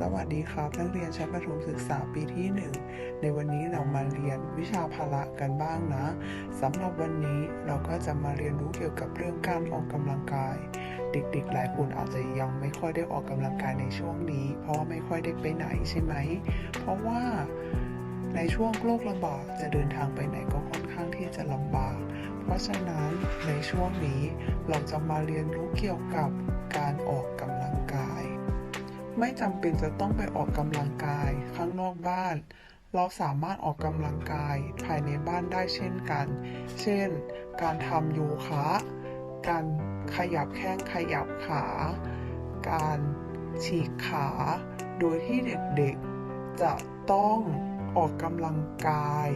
สวัสดีครับนักเรียนชั้นประถมศึกษาปีที่ 1 ในวันนี้เรามาเรียนวิชาพละกันบ้างนะสำหรับวันนี้เราก็จะมาเรียนรู้เกี่ยวกับเรื่องการออกกำลังกาย เด็กๆ หลายคนอาจจะยังไม่ค่อยได้ออกกำลังกายในช่วงนี้ เพราะว่าไม่ค่อยได้ไปไหนใช่ไหม เพราะว่าในช่วงโรคระบาดจะเดินทางไปไหนก็ค่อนข้างที่จะลำบาก เพราะฉะนั้นในช่วงนี้เราจะมาเรียนรู้เกี่ยวกับการออกกำลัง ไม่จำเป็นจะต้องไปออกกำลังกายข้างนอกบ้าน เราสามารถออกกำลังกายภายในบ้านได้เช่นกัน เช่น การทำโยคะ การขยับแข้งขยับขา การฉีกขา โดยที่เด็กๆ จะต้องออกกำลังกาย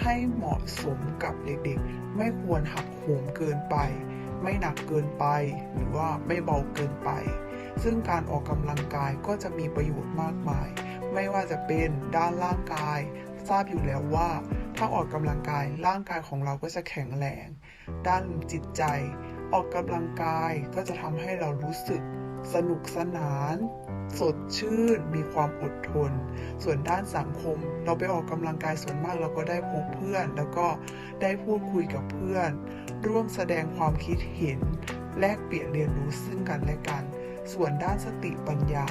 ให้เหมาะสมกับเด็กๆ ไม่ควรหักโหมเกินไป ไม่หนักเกินไป หรือว่าไม่เบาเกินไป ซึ่งการออกกำลังกายก็จะมีประโยชน์มากมาย ไม่ว่าจะเป็นด้านร่างกาย ทราบอยู่แล้วว่า ถ้าออกกำลังกายร่างกายของเราก็จะแข็งแรง ด้านจิตใจ ออกกำลังกายก็จะทำให้เรารู้สึกสนุกสนาน สดชื่น มีความอดทน ส่วนด้านสังคม เราไปออกกำลังกายส่วนมากเราก็ได้พบเพื่อน แล้วก็ได้พูดคุยกับเพื่อน ร่วมแสดงความคิดเห็น แลกเปลี่ยนเรียนรู้ซึ่งกันและกัน ส่วนด้านสติปัญญา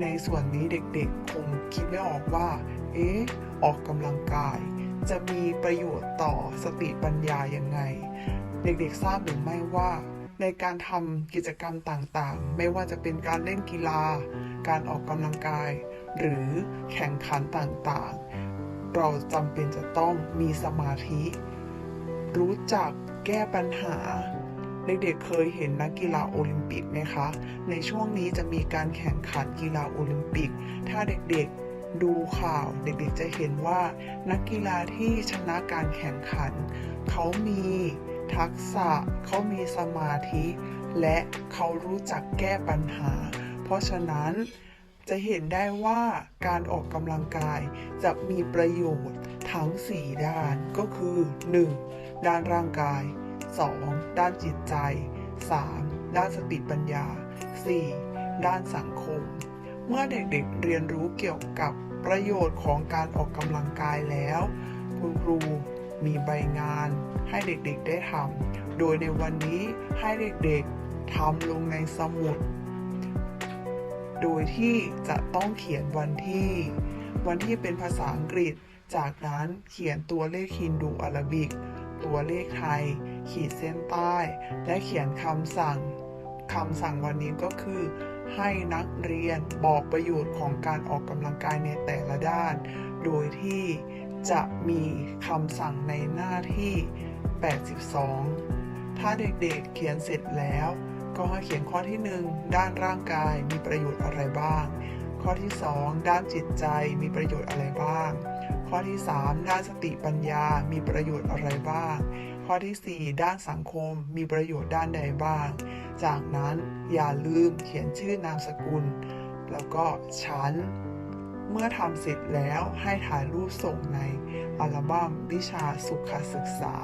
ในส่วนนี้เด็กๆ คงคิดไม่ออกว่า เอ๊ะ ออกกำลังกาย จะมีประโยชน์ต่อสติปัญญายังไง เด็กๆทราบหรือไม่ว่า ในการทำกิจกรรมต่างๆ ไม่ว่าจะเป็นการเล่นกีฬา การออกกำลังกาย หรือแข่งขันต่างๆ เราจำเป็นจะต้องมีสมาธิ รู้จักแก้ปัญหา เด็กๆเคยเห็นนักกีฬาโอลิมปิกไหมคะ ในช่วงนี้จะมีการแข่งขันกีฬาโอลิมปิก ถ้าเด็กๆดูข่าวเด็กๆจะเห็นว่า นักกีฬาที่ชนะการแข่งขัน เขามีทักษะ เขามีสมาธิ และเขารู้จักแก้ปัญหา เพราะฉะนั้นจะเห็นได้ว่าการออกกำลังกายจะมีประโยชน์ทั้ง 4 ด้านก็คือ 1. ด้านร่างกาย 2. ด้านจิตใจ 3. ด้านสติปัญญา 4. ด้านสังคม เมื่อเด็กๆเรียนรู้เกี่ยวกับประโยชน์ของการออกกำลังกายแล้ว คุณครูมีใบงานให้เด็กๆได้ทำ โดยในวันนี้ให้เด็กๆทำลงในสมุด โดยที่จะต้องเขียนวันที่ วันที่เป็นภาษาอังกฤษ จากนั้นเขียนตัวเลขฮินดูอาราบิก ตัวเลขไทย ขีดเส้นใต้ และเขียนคำสั่งคำสั่งวันนี้ก็คือ ให้นักเรียนบอกประโยชน์ของการออกกำลังกายในแต่ละด้าน โดยที่จะมีคำสั่งในหน้าที่ 82 ถ้าเด็กๆเขียนเสร็จแล้ว ก็ให้เขียนข้อที่ 1 ด้านร่างกายมีประโยชน์อะไรบ้าง ข้อที่ 2 ด้านจิตใจมีประโยชน์อะไรบ้าง ข้อที่ 3 ด้านสติปัญญา มีประโยชน์อะไรบ้าง ข้อที่ 4 ด้านสังคม มีประโยชน์ด้านใดบ้าง จากนั้นอย่าลืมเขียนชื่อนามสกุล แล้วก็ชั้น เมื่อทำเสร็จแล้วให้ถ่ายรูปส่งในอัลบั้มวิชาสุขศึกษา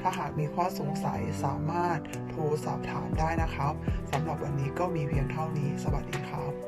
ถ้าหากมีข้อสงสัยสามารถโทรสอบถามได้นะครับสำหรับวันนี้ก็มีเพียงเท่านี้ สวัสดีครับ